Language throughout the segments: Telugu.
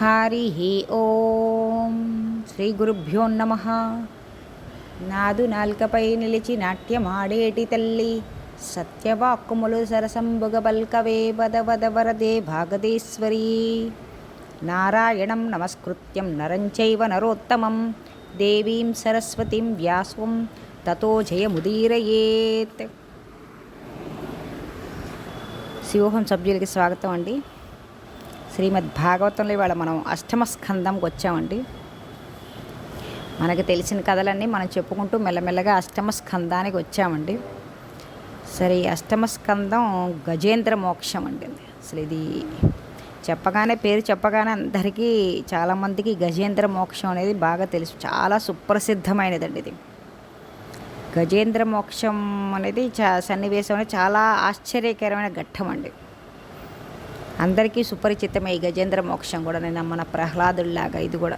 హరి ఓం. శ్రీ గురుభ్యో నమ. నాదు నాల్కపై నిలిచి నాట్యమాడేటి తల్లి. సత్యవాక్కుములు సరసంబుగ పల్కవే వద వద వరదే భాగదేశ్వరీ. నారాయణం నమస్కృత్యం నరంచైవ నరోత్తమం. దేవీం సరస్వతిం వ్యాసం తతో జయముదీరయేత్. శివోహం సభ్యులకి స్వాగతం అండి. శ్రీమద్ భాగవతంలో ఇవాళ మనం అష్టమ స్కందంకి వచ్చామండి. మనకి తెలిసిన కథలన్నీ మనం చెప్పుకుంటూ మెల్లమెల్లగా అష్టమ స్కందానికి వచ్చామండి. సరే ఈ అష్టమ స్కందం గజేంద్ర మోక్షం అండి. అసలు ఇది చెప్పగానే పేరు చెప్పగానే అందరికీ చాలామందికి గజేంద్ర మోక్షం అనేది బాగా తెలుసు. చాలా సుప్రసిద్ధమైనదండి ఇది. గజేంద్ర మోక్షం అనేది చా సన్నివేశం అనేది చాలా ఆశ్చర్యకరమైన ఘట్టం అండి. అందరికీ సుపరిచితమే ఈ గజేంద్ర మోక్షం కూడా నేను మన ప్రహ్లాదుల్లాగా ఇది కూడా.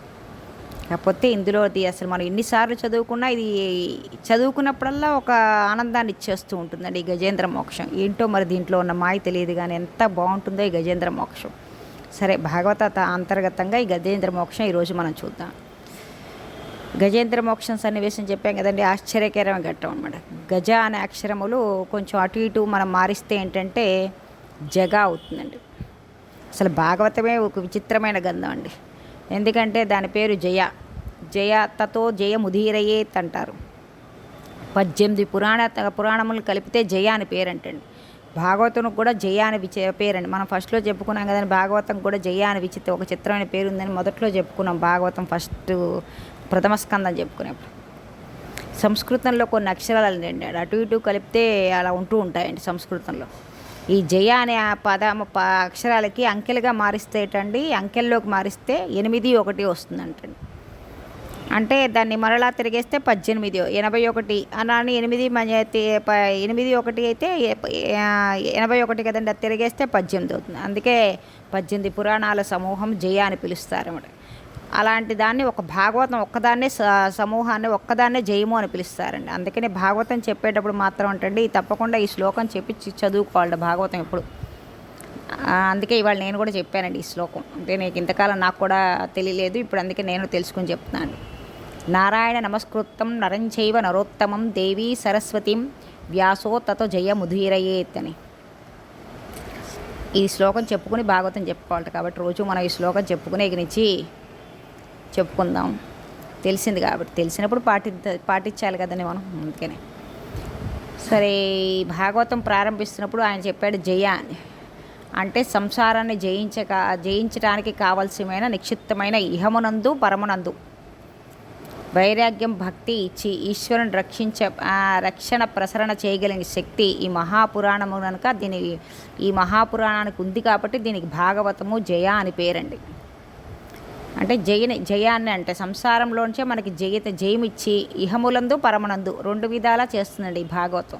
కాకపోతే ఇందులో ఇది అసలు మనం ఎన్నిసార్లు చదువుకున్నా ఇది చదువుకున్నప్పుడల్లా ఒక ఆనందాన్ని ఇచ్చేస్తూ ఉంటుందండి ఈ గజేంద్ర మోక్షం. ఏంటో మరి దీంట్లో ఉన్న మాయ తెలియదు కానీ ఎంత బాగుంటుందో ఈ గజేంద్ర మోక్షం. సరే భాగవత అంతర్గతంగా ఈ గజేంద్ర మోక్షం ఈరోజు మనం చూద్దాం. గజేంద్ర మోక్షం సన్నివేశం చెప్పాం కదండి ఆశ్చర్యకరమైన ఘట్టం అనమాట గజ అనే అక్షరములు కొంచెం అటు ఇటు మనం మారిస్తే ఏంటంటే జగ అవుతుందండి. అసలు భాగవతమే ఒక విచిత్రమైన గంధం అండి. ఎందుకంటే దాని పేరు జయ. జయ తతో జయ అంటారు పద్దెనిమిది పురాణ పురాణములు కలిపితే జయ అని పేరంటండి. భాగవతం కూడా జయ అని విచ పేరండి. మనం ఫస్ట్లో చెప్పుకున్నాం కదండి భాగవతం కూడా జయ అని విచిత్ర ఒక చిత్రమైన పేరు ఉందని మొదట్లో చెప్పుకున్నాం భాగవతం ఫస్ట్ ప్రథమ స్కందం చెప్పుకునేప్పుడు. సంస్కృతంలో కొన్ని అక్షరాలు అండి. అటు ఇటు కలిపితే అలా ఉంటూ ఉంటాయండి సంస్కృతంలో. ఈ జయ అనే పదము ప అక్షరాలకి అంకెలుగా మారిస్తేటండి అంకెల్లోకి మారిస్తే ఎనిమిది ఒకటి వస్తుందంటండి. అంటే దాన్ని మరలా తిరిగేస్తే పద్దెనిమిది ఎనభై ఒకటి అలానే ఎనిమిది ప- ఎనిమిది ఒకటి అయితే ఎనభై ఒకటి కదండి అది తిరిగేస్తే పద్దెనిమిది అవుతుంది. అందుకే పద్దెనిమిది పురాణాల సమూహం జయ అని పిలుస్తారు అన్నమాట అలాంటి దాన్ని ఒక భాగవతం ఒక్కదాన్నే స- సమూహాన్ని ఒక్కదాన్నే జయము అని పిలుస్తారండి. అందుకని భాగవతం చెప్పేటప్పుడు మాత్రం అంటే తప్పకుండా ఈ శ్లోకం చెప్పి చదువుకోవాలి భాగవతం ఎప్పుడు. అందుకే ఇవాళ నేను కూడా చెప్పానండి ఈ శ్లోకం. అంటే నీకు ఇంతకాలం నాకు కూడా తెలియలేదు ఇప్పుడు అందుకే నేను తెలుసుకుని చెప్తున్నాను. నారాయణ నమస్కృతం నరంచైవ నరోత్తమం దేవీ సరస్వతిం వ్యాసో తతో జయ ముధీరయేత్ అని. ఈ శ్లోకం చెప్పుకుని భాగవతం చెప్పుకోవాలి కాబట్టి రోజు మనం ఈ శ్లోకం చెప్పుకునే నుంచి చెప్పుకుందాం. తెలిసింది కాబట్టి తెలిసినప్పుడు పాటి పాటించాలి కదండి మనం అందుకనే. సరే భాగవతం ప్రారంభిస్తున్నప్పుడు ఆయన చెప్పాడు జయ అని. అంటే సంసారాన్ని జయించక జయించడానికి కావలసిన నిక్షిప్తమైన ఇహమునందు పరమునందు. వైరాగ్యం భక్తి ఇచ్చి ఈశ్వరుని రక్షించ రక్షణ ప్రసరణ చేయగలిగిన శక్తి ఈ మహాపురాణము కనుక దీని ఈ మహాపురాణానికి ఉంది కాబట్టి దీనికి భాగవతము జయ అని పేరండి. అంటే జయని జయాన్ని అంటే సంసారంలోంచే మనకి జయత జయమిచ్చి ఇహములందు పరమనందు రెండు విధాలా చేస్తుందండి ఈ భాగవతం.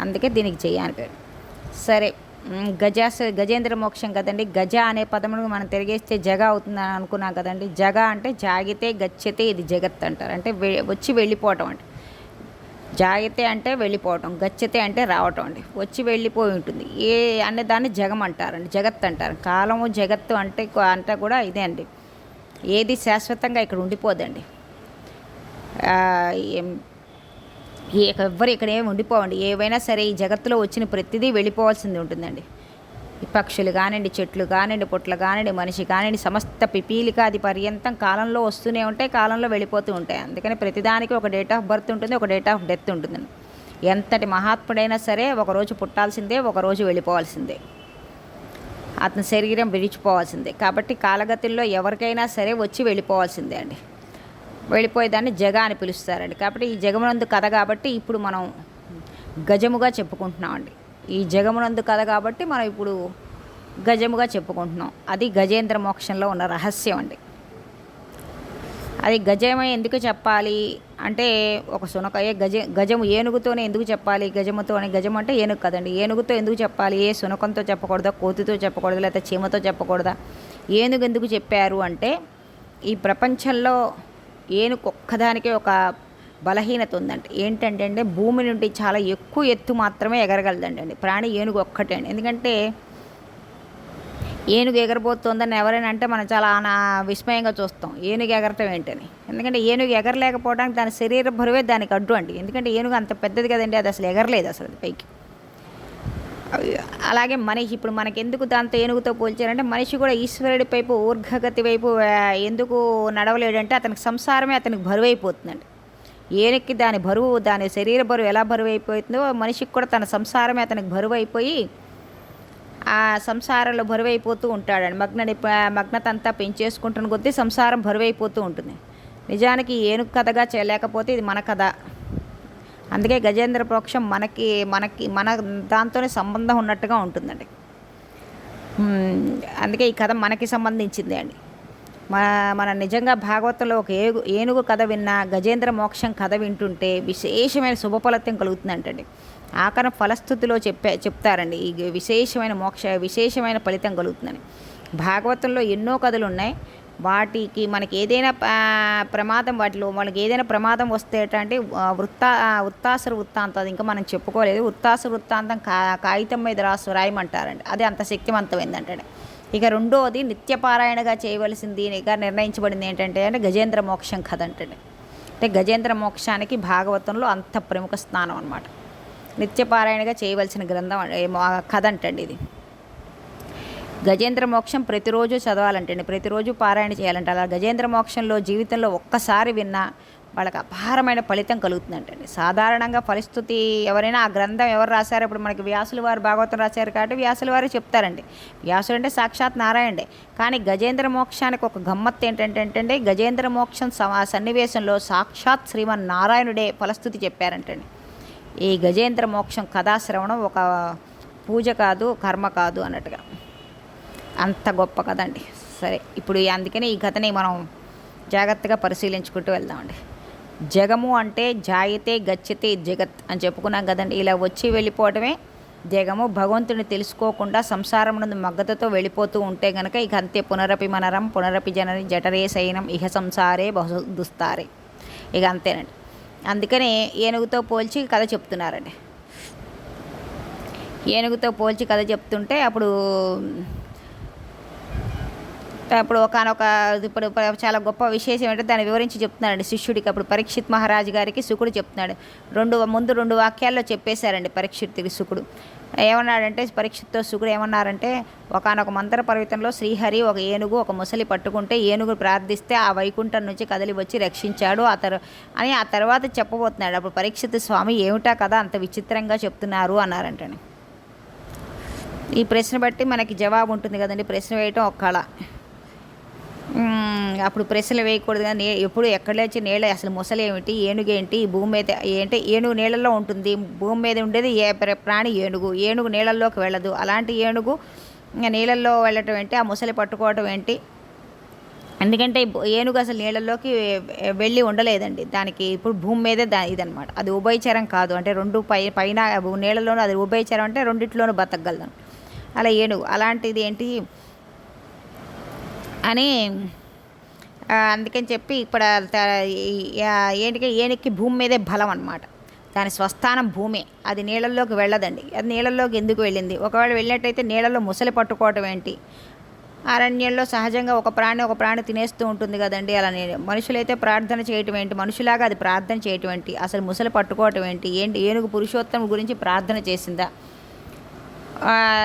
అందుకే దీనికి జయ పేరు. సరే గజాస గజేంద్ర మోక్షం కదండి. గజ అనే పదమును మనం తిరిగేస్తే జగ అవుతుందని అనుకున్నాం కదండి. జగ అంటే జాగితే గచ్చతే ఇది జగత్ అంటారు. అంటే వె- వచ్చి వెళ్ళిపోవటం అంటే జాగితే అంటే వెళ్ళిపోవటం గచ్చతే అంటే రావటం అండి. వచ్చి వెళ్ళిపోయి ఉంటుంది. ఏ అనే దాన్ని జగం అంటారండి. జగత్ అంటారు. కాలము జగత్తు అంటే అంటే అంతా కూడా ఇదే అండి. ఏది శాశ్వతంగా ఇక్కడ ఉండిపోదండి. ఏం- ఎవ్వరు ఇక్కడ ఏమి ఉండిపోవండి. ఏవైనా సరే ఈ జగత్తులో వచ్చిన ప్రతిదీ వెళ్ళిపోవాల్సింది ఉంటుందండి. ఈ పక్షులు కానివ్వండి చెట్లు కానివ్వండి పుట్లు కానివ్వండి మనిషి కానివ్వండి సమస్త పిపీలికాది పర్యంతం కాలంలో వస్తూనే ఉంటాయి కాలంలో వెళ్ళిపోతూ ఉంటాయి. అందుకని ప్రతిదానికి ఒక డేట్ ఆఫ్ బర్త్ ఉంటుంది ఒక డేట్ ఆఫ్ డెత్ ఉంటుందండి. ఎంతటి మహాత్ముడైనా సరే ఒకరోజు పుట్టాల్సిందే ఒకరోజు వెళ్ళిపోవాల్సిందే. అతని శరీరం విడిచిపోవాల్సిందే. కాబట్టి కాలగతుల్లో ఎవరికైనా సరే వచ్చి వెళ్ళిపోవాల్సిందే అండి. వెళ్ళిపోయేదాన్ని జగ అని పిలుస్తారండి. కాబట్టి ఈ జగమునందు కథ కాబట్టి ఇప్పుడు మనం గజముగా చెప్పుకుంటున్నామండి ఈ జగమునందు కథ కాబట్టి మనం ఇప్పుడు గజముగా చెప్పుకుంటున్నాం. అది గజేంద్ర మోక్షంలో ఉన్న రహస్యం అండి. అది గజమే ఎందుకు చెప్పాలి? అంటే ఒక శునక ఏ గజ గజము ఏనుగుతోనే ఎందుకు చెప్పాలి? గజముతో అని గజం అంటే ఏనుగు కదండి. ఏనుగుతో ఎందుకు చెప్పాలి? ఏ సునకంతో చెప్పకూడదా? కోతితో చెప్పకూడదా? లేకపోతే చీమతో చెప్పకూడదా? ఏనుగు ఎందుకు చెప్పారు అంటే ఈ ప్రపంచంలో ఏనుగు ఒక్కదానికే ఒక బలహీనత ఉందండి. ఏంటంటే అంటే భూమి నుండి చాలా ఎక్కువ ఎత్తు మాత్రమే ఎగరగలదండి. అండి ప్రాణి ఏనుగు ఒక్కటే అండి ఎందుకంటే ఏనుగు ఎగరబోతుందని ఎవరైనా అంటే మనం చాలా ఆనా విస్మయంగా చూస్తాం. ఏనుగు ఎగరటం ఏంటని. ఎందుకంటే ఏనుగు ఎగరలేకపోవడానికి దాని శరీర బరువే దానికి అడ్డు అండి. ఎందుకంటే ఏనుగు అంత పెద్దది కదండి అది అసలు ఎగరలేదు అసలు అది పైకి. అలాగే మనిషి ఇప్పుడు మనకి ఎందుకు దాంతో ఏనుగుతో పోల్చారంటే మనిషి కూడా ఈశ్వరుడి వైపు ఊర్ఘగతి వైపు ఎందుకు నడవలేడంటే అతనికి సంసారమే అతనికి బరువు అయిపోతుందండి ఏనుక్కి దాని బరువు దాని శరీర బరువు ఎలా బరువు అయిపోతుందో మనిషికి కూడా తన సంసారమే అతనికి బరువు అయిపోయి ఆ సంసారంలో బరువైపోతూ ఉంటాడండి. మగ్నని మగ్నత అంతా పెంచేసుకుంటున్న కొద్దీ సంసారం బరువైపోతూ ఉంటుంది. నిజానికి ఏనుగు కథగా చేయలేకపోతే ఇది మన కథ. అందుకే గజేంద్ర ప్రోక్షం మనకి మనకి మన దాంతోనే సంబంధం ఉన్నట్టుగా ఉంటుందండి. అందుకే ఈ కథ మనకి సంబంధించింది అండి. మన మన నిజంగా భాగవతంలో ఒక ఏగు ఏనుగు కథ విన్నా గజేంద్ర మోక్షం కథ వింటుంటే విశేషమైన శుభఫలితం కలుగుతుందంటండి. ఆఖరణ ఫలస్థుతిలో చెప్పే చెప్తారండి. ఈ విశేషమైన మోక్ష విశేషమైన ఫలితం కలుగుతుందని. భాగవతంలో ఎన్నో కథలు ఉన్నాయి వాటికి మనకి ఏదైనా ప్రమాదం వాటిలో మనకి ఏదైనా ప్రమాదం వస్తే అంటే వృత్తా వృత్తాసుర వృత్తాంతం అది ఇంకా మనం చెప్పుకోలేదు. వృత్తాసుర వృత్తాంతం కా కాగితం మీద రాసు రాయమంటారండి. అది అంత శక్తివంతమైందంటే ఇక రెండోది నిత్యపారాయణగా చేయవలసిందిగా నిర్ణయించబడింది ఏంటంటే అంటే గజేంద్ర మోక్షం కథ అంటే అంటే గజేంద్ర మోక్షానికి భాగవతంలో అంత ప్రముఖ స్థానం అనమాట నిత్యపారాయణగా చేయవలసిన గ్రంథం కథ అంటండి ఇది. గజేంద్ర మోక్షం ప్రతిరోజు చదవాలంటండి. ప్రతిరోజు పారాయణ చేయాలంట. అలా గజేంద్ర మోక్షంలో జీవితంలో ఒక్కసారి విన్నా వాళ్ళకి అపారమైన ఫలితం కలుగుతుందంటండి. సాధారణంగా పరిస్థితి ఎవరైనా ఆ గ్రంథం ఎవరు రాశారు ఇప్పుడు మనకి వ్యాసుల వారు భాగవతం రాశారు కాబట్టి వ్యాసుల వారే చెప్తారండి. వ్యాసుడు అంటే సాక్షాత్ నారాయణే కానీ గజేంద్ర మోక్షానికి ఒక గమ్మత్తు ఏంటంటే గజేంద్ర మోక్షం సన్నివేశంలో సాక్షాత్ శ్రీమన్ నారాయణుడే ఫలస్థుతి చెప్పారంటండి. ఈ గజేంద్ర మోక్షం కథాశ్రవణం ఒక పూజ కాదు కర్మ కాదు అన్నట్టుగా. అంత గొప్ప కథ అండి. సరే ఇప్పుడు అందుకనే ఈ కథని మనం జాగ్రత్తగా పరిశీలించుకుంటూ వెళ్దామండి. జగము అంటే జాయితే గచ్చితే జగత్ అని చెప్పుకున్నాం కదండి. ఇలా వచ్చి వెళ్ళిపోవటమే జగము భగవంతుని తెలుసుకోకుండా సంసారం నుండి మగ్గతతో వెళ్ళిపోతూ ఉంటే గనక ఇక అంతే పునరపి మనరం పునరపి జనని జఠరే శయనం ఇహ సంసారే బహు దుస్తారే ఇక అంతేనండి. అందుకనే ఏనుగుతో పోల్చి కథ చెప్తున్నారండి. ఏనుగుతో పోల్చి కథ చెప్తుంటే అప్పుడు అప్పుడు ఒకనొక ఇప్పుడు చాలా గొప్ప విశేషం ఏంటంటే దాన్ని వివరించి చెప్తున్నాడండి శిష్యుడికి అప్పుడు పరీక్షిత్ మహారాజు గారికి శుకుడు చెప్తున్నాడు. రెండు ముందు రెండు వాక్యాల్లో చెప్పేశారండి పరీక్షిత్తుకి శుకుడు. ఏమన్నాడంటే పరీక్షిత్తో శుకుడు ఏమన్నారంటే ఒకనొక మంత్ర పర్వతంలో శ్రీహరి ఒక ఏనుగు ఒక ముసలి పట్టుకుంటే ఏనుగు ప్రార్థిస్తే ఆ వైకుంఠం నుంచి కదిలి వచ్చి రక్షించాడు ఆ తర్ అని ఆ తర్వాత చెప్పబోతున్నాడు. అప్పుడు పరీక్షిత్ స్వామి ఏమిటా కదా అంత విచిత్రంగా చెప్తున్నారు అన్నారంటండి. ఈ ప్రశ్న బట్టి మనకి జవాబు ఉంటుంది కదండి. ప్రశ్న వేయటం ఒక కళ. అప్పుడు ప్రెస్సులు వేయకూడదు కానీ ఎప్పుడు ఎక్కడ లేచి నీళ్ళ అసలు ముసలి ఏమిటి ఏనుగు ఏంటి భూమి మీద ఏంటి ఏనుగు నీళ్ళల్లో ఉంటుంది భూమి మీద ఉండేది ఏ ప్ర- ప్రాణి ఏనుగు ఏనుగు నీళ్ళల్లోకి వెళ్ళదు. అలాంటి ఏనుగు నీళ్ళల్లో వెళ్ళటం ఏంటి ఆ ముసలి పట్టుకోవటం ఏంటి? ఎందుకంటే ఏనుగు అసలు నీళ్ళల్లోకి వెళ్ళి ఉండలేదండి. దానికి ఇప్పుడు భూమి మీదే దా ఇదనమాట. అది ఉభయచరం కాదు. అంటే రెండు పై పైన నీళ్ళలోనూ అది ఉభయచరం అంటే రెండిట్లోనూ బతకగలదు అలా ఏనుగు. అలాంటిది ఏంటి? అని అందుకని చెప్పి ఇప్పుడు ఏంటికి ఏనుక్కి భూమి మీదే బలం అనమాట దాని స్వస్థానం భూమే. అది నీళ్ళల్లోకి వెళ్ళదండి. అది నీళ్ళల్లోకి ఎందుకు వెళ్ళింది? ఒకవేళ వెళ్ళినట్టయితే నీళ్ళల్లో ముసలి పట్టుకోవటం ఏంటి? అరణ్యంలో సహజంగా ఒక ప్రాణి ఒక ప్రాణి తినేస్తూ ఉంటుంది కదండి. అలా నేను మనుషులైతే ప్రార్థన చేయటం ఏంటి? మనుషులాగా అది ప్రార్థన చేయటం ఏంటి? అసలు ముసలి పట్టుకోవటం ఏంటి? ఏంటి ఏనుగు పురుషోత్తము గురించి ప్రార్థన చేసిందా?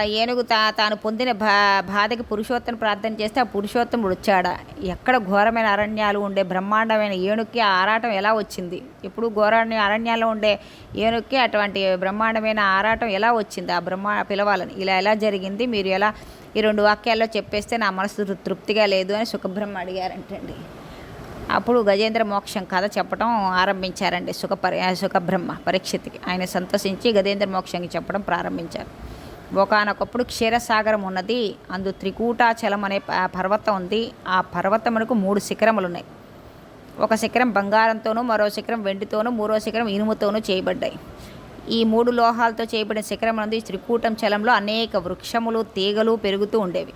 ఏనుగు తా తాను పొందిన బా బాధకి పురుషోత్తమ ప్రార్థన చేస్తే ఆ పురుషోత్తముడు వచ్చాడా? ఎక్కడ ఘోరమైన అరణ్యాలు ఉండే బ్రహ్మాండమైన ఏనుక్కి ఆరాటం ఎలా వచ్చింది? ఎప్పుడు ఘోరాన్ని అరణ్యాల్లో ఉండే ఏనుక్కి అటువంటి బ్రహ్మాండమైన ఆరాటం ఎలా వచ్చింది? ఆ బ్రహ్మా పిలవాలని. ఇలా ఎలా జరిగింది? మీరు ఎలా ఈ రెండు వాక్యాల్లో చెప్పేస్తే నా మనసు తృప్తిగా లేదు అని సుఖబ్రహ్మ అడిగారంటండి. అప్పుడు గజేంద్ర మోక్షం కథ చెప్పడం ఆరంభించారండి సుఖ పరి సుఖబ్రహ్మ పరీక్షిత్కి. ఆయన సంతోషించి గజేంద్ర మోక్షంకి చెప్పడం ప్రారంభించారు. ఒకనొకప్పుడు క్షీరసాగరం ఉన్నది. అందు త్రికూటాచలం అనే పర్వతం ఉంది. ఆ పర్వతమునకు మూడు శిఖరములు ఉన్నాయి ఒక శిఖరం బంగారంతోనూ మరో శిఖరం వెండితోనూ మూడో శిఖరం ఇనుముతోనూ చేయబడ్డాయి. ఈ మూడు లోహాలతో చేయబడిన శిఖరం ఉంది ఈ త్రికూటం చలంలో అనేక వృక్షములు తీగలు పెరుగుతూ ఉండేవి.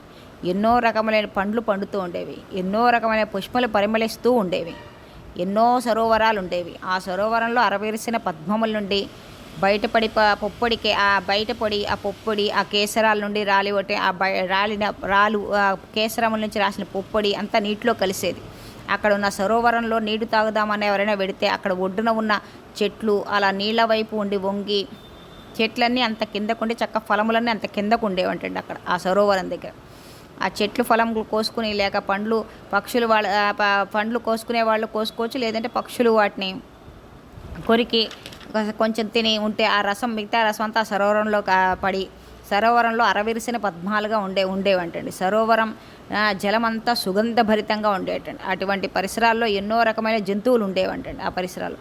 ఎన్నో రకములైన పండ్లు పండుతూ ఉండేవి. ఎన్నో రకమైన పుష్పలు పరిమళిస్తూ ఉండేవి. ఎన్నో సరోవరాలు ఉండేవి ఆ సరోవరంలో అరవేరిసిన పద్మముల నుండి బయటపడి పొప్పడికి ఆ బయటపడి ఆ పొప్పొడి ఆ కేసరాల నుండి రాలి ఒకటి ఆ బయ రాలిన రాలు ఆ కేసరముల నుంచి రాసిన పొప్పొడి అంతా నీటిలో కలిసేది. అక్కడ ఉన్న సరోవరంలో నీరు తాగుదామని ఎవరైనా పెడితే అక్కడ ఒడ్డున ఉన్న చెట్లు అలా నీళ్ళ వైపు ఉండి వంగి చెట్లన్నీ అంత కిందకుండి చక్క ఫలములన్నీ అంత కిందకు ఉండేవంటండి అక్కడ ఆ సరోవరం దగ్గర. ఆ చెట్లు ఫలములు కోసుకుని లేక పండ్లు పక్షులు వాళ్ళ పండ్లు కోసుకునే వాళ్ళు కోసుకోవచ్చు లేదంటే పక్షులు వాటిని కొరికి కొంచెం తిని ఉంటే ఆ రసం మిగతా రసం అంతా సరోవరంలో పడి సరోవరంలో అరవిరిసిన పద్మాలుగా ఉండే ఉండేవంటండి. సరోవరం జలమంతా సుగంధభరితంగా ఉండేటండి. అటువంటి పరిసరాల్లో ఎన్నో రకమైన జంతువులు ఉండేవంటండి ఆ పరిసరాలు.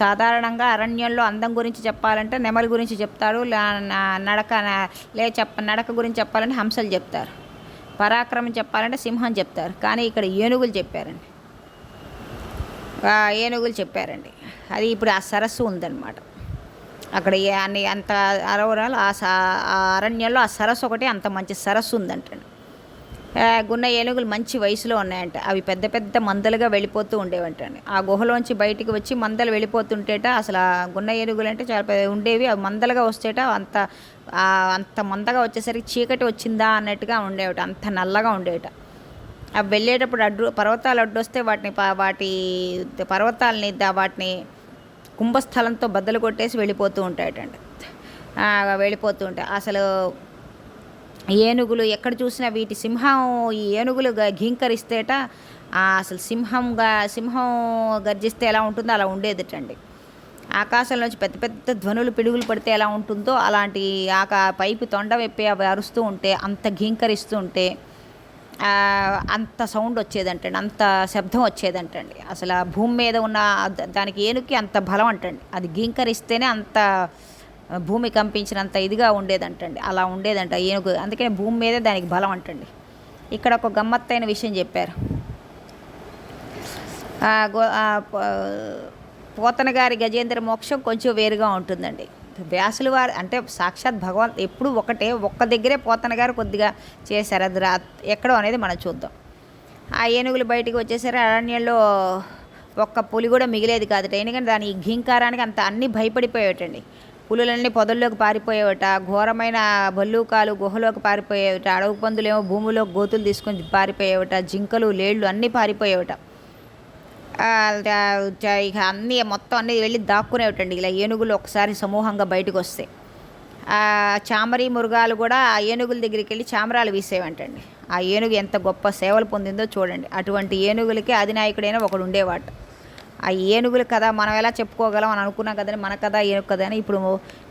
సాధారణంగా అరణ్యంలో అందం గురించి చెప్పాలంటే నెమలి గురించి చెప్తారు నడక లే చెప్ప నడక గురించి చెప్పాలంటే హంసలు చెప్తారు. పరాక్రమం చెప్పాలంటే సింహం చెప్తారు. కానీ ఇక్కడ ఏనుగులు చెప్పారండి. ఏనుగులు చెప్పారండి. అది ఇప్పుడు ఆ సరస్సు ఉందన్నమాట. అక్కడ ఏ- అన్ని అంత అరవరాలు ఆ స- ఆ అరణ్యంలో ఆ సరస్సు ఒకటి అంత మంచి సరస్సు ఉందంటండి. గున్న ఏనుగులు మంచి వయసులో ఉన్నాయంట. అవి పెద్ద పెద్ద మందలుగా వెళ్ళిపోతూ ఉండేవంటండి. ఆ గుహలోంచి బయటికి వచ్చి మందలు వెళ్ళిపోతుంటేట అసలు ఆ గున్న ఏనుగులు అంటే చాలా పెద్ద ఉండేవి. అవి మందలుగా వస్తేట అంత అంత మందగా వచ్చేసరికి చీకటి వచ్చిందా అన్నట్టుగా ఉండేవి అంత నల్లగా ఉండేవిట అవి వెళ్ళేటప్పుడు అడ్డు పర్వతాలు అడ్డొస్తే వాటిని వాటి పర్వతాలని వాటిని కుంభస్థలంతో బద్దలు కొట్టేసి వెళ్ళిపోతూ ఉంటాయటండి. వెళ్ళిపోతూ ఉంటాయి. అసలు ఏనుగులు ఎక్కడ చూసినా వీటి సింహం ఈ ఏనుగులు ఘీంకరిస్తేట అసలు సింహంగా సింహం గర్జిస్తే ఎలా ఉంటుందో అలా ఉండేదిటండి. ఆకాశంలోంచి పెద్ద పెద్ద ధ్వనులు పిడుగులు పడితే ఎలా ఉంటుందో అలాంటి ఆకా పైపు తొండ వెప్పి అవి అరుస్తూ ఉంటే అంత ఘీంకరిస్తూ ఉంటే అంత సౌండ్ వచ్చేదంటండి అంత శబ్దం వచ్చేదంటండి. అసలు ఆ భూమి మీద ఉన్న దానికి ఏనుగుకి అంత బలం అంటండి. అది గీంకరిస్తేనే అంత భూమి కంపించినంత ఇదిగా ఉండేదంటండి. అలా ఉండేదంట ఏనుగు. అందుకని భూమి మీదే దానికి బలం అంటండి. ఇక్కడ ఒక గమ్మత్తైన విషయం చెప్పారు. పోతన గారి గజేంద్ర మోక్షం కొంచెం వేరుగా ఉంటుందండి. వ్యాసులు వారు అంటే సాక్షాత్ భగవంత్ ఎప్పుడు ఒకటే ఒక్క దగ్గరే పోతన గారు కొద్దిగా చేశారు. అది రా ఎక్కడో అనేది మనం చూద్దాం. ఆ ఏనుగులు బయటికి వచ్చేసరి అరణ్యంలో ఒక్క పులి కూడా మిగిలేది కాదట. ఎందుకంటే దాని ఈ ఘీంకారానికి అంత అన్నీ భయపడిపోయేటండి. పులులన్నీ పొదల్లోకి పారిపోయేవట ఘోరమైన భల్లూకాలు గుహలోకి పారిపోయేవట అడవి పందులేమో భూమిలో గోతులు తీసుకొని పారిపోయేవట జింకలు లేళ్ళు అన్నీ పారిపోయేవట. ఇక అన్నీ మొత్తం అన్నీ వెళ్ళి దాక్కునేటండి ఇలా ఏనుగులు ఒకసారి సమూహంగా బయటకు వస్తాయి చామరి మృగాలు కూడా ఆ ఏనుగుల దగ్గరికి వెళ్ళి చామరాలు వీసేవంటండి. ఆ ఏనుగు ఎంత గొప్ప సేవలు పొందిందో చూడండి. అటువంటి ఏనుగులకి అధినాయకుడైన ఒకడు ఉండేవాట ఆ ఏనుగుల కథ మనం ఎలా చెప్పుకోగలం అని అనుకున్నాం కదండి. మన కథ ఏనుగు కథ అని ఇప్పుడు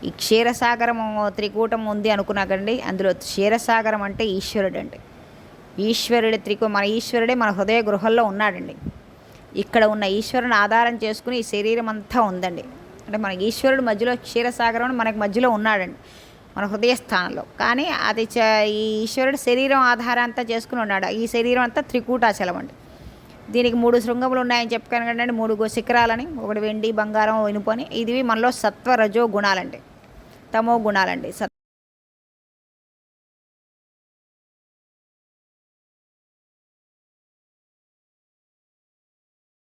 ఈ క్షీరసాగరం త్రికూటం ఉంది అనుకున్నా కదండి. అందులో క్షీరసాగరం అంటే ఈశ్వరుడు అండి ఈశ్వరుడి త్రికూ మన ఈశ్వరుడే మన హృదయ గృహంలో ఉన్నాడండి. ఇక్కడ ఉన్న ఈశ్వరుని ఆధారం చేసుకుని ఈ శరీరం అంతా ఉందండి. అంటే మన ఈశ్వరుడు మధ్యలో క్షీరసాగరం అని మనకి మధ్యలో ఉన్నాడండి మన హృదయ స్థానంలో. కానీ అది చ ఈ ఈశ్వరుడు శరీరం ఆధారం అంతా చేసుకుని ఉన్నాడు. ఈ శరీరం అంతా త్రికూటాచలం అండి. దీనికి మూడు శృంగములు ఉన్నాయని చెప్పుకాను కదండి మూడు శిఖరాలని ఒకటి వెండి బంగారం ఇనుపని. ఇదివి ఇది మనలో సత్వ రజో గుణాలండి. తమో గుణాలండి. సత్